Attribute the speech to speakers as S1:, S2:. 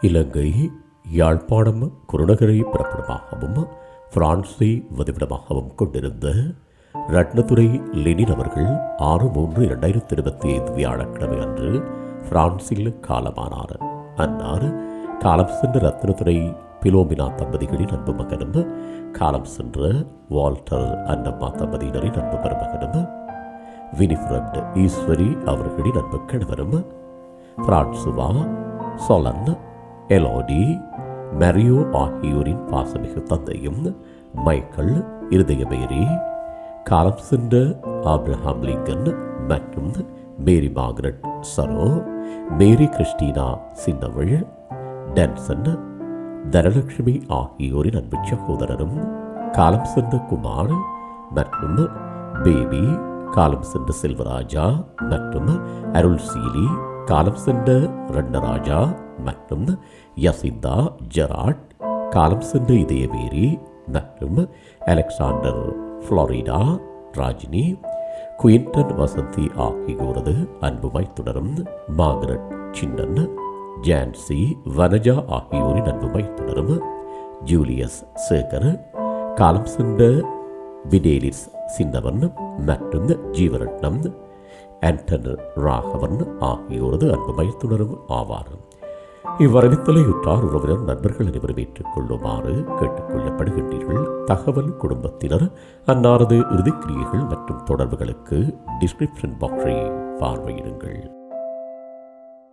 S1: இலங்கை யாழ்ப்பாணம் குருநகரை பிறப்பிடமாகவும் பிரான்ஸை வதிவிடமாகவும் கொண்டிருந்த ரத்னதுரை லெனின் அவர்கள் ஆறு மூன்று இரண்டாயிரத்தி இருபத்தி ஐந்து வியாழக்கிழமை அன்று பிரான்சில் காலமானார். அன்னார் காலம் சென்ற ரத்னதுரை பிலோமினா தம்பதிகளின் அன்பு மகனும் காலம் சென்ற வால்டர் அன்னம்மா தம்பதியினரின் அன்பு மருமகனும் வினிஃப்ரட் ஈஸ்வரி அவர்களின் அன்பு கணவரும் பிரான்சுவா சொலன் எலோடி மரியோ ஆகியோரின் பாசமிகு தந்தையும் மைக்கேல் இருதயமேரி காலம் சென்ற ஆப்ரஹாம் லிங்கன் மற்றும் Mary Margaret Saro Mary Christina சின்னவள் tension Dhanalakshmi ஆகியோரின் அன்பு சகோதரரும் காலம் சென்ற குமார் மற்றும் பேபி காலம் சென்ற செல்வராஜா மற்றும் அருள் சீலி காலம் சென்ற ரண்டராஜா மற்றும் யசிந்தா ஜெராட். காலம் சென்ற இதயவேரி மற்றும் Alexander Florida Rajini. Quinton Vasanthi ஆகியோரது அன்புமாய் தொடரும் மார்கரெட் சின்னன் ஜான்சி வனஜா ஆகியோரின் அன்புமாய் தொடரும் ஜூலியஸ் சேகர். காலம் சென்ற விடேலிஸ் சின்னவன் மற்றும் ஜீவரட்னம் ஆண்டன் ராகவன் ஆகியோரது அன்பு மயத்துணரும் ஆவார். இவ்வரவித்தலை உற்றார் உறவினர் நண்பர்கள் அனைவரும் ஏற்றுக்கொள்ளுமாறு கேட்டுக்கொள்ளப்படுகின்றீர்கள். தகவல் குடும்பத்தினர் அன்னாரது இறுதிக்கிரியைகள் மற்றும் தொடர்புகளுக்கு டிஸ்கிரிப்ஷன் பாக்ஸை பார்வையிடுங்கள்.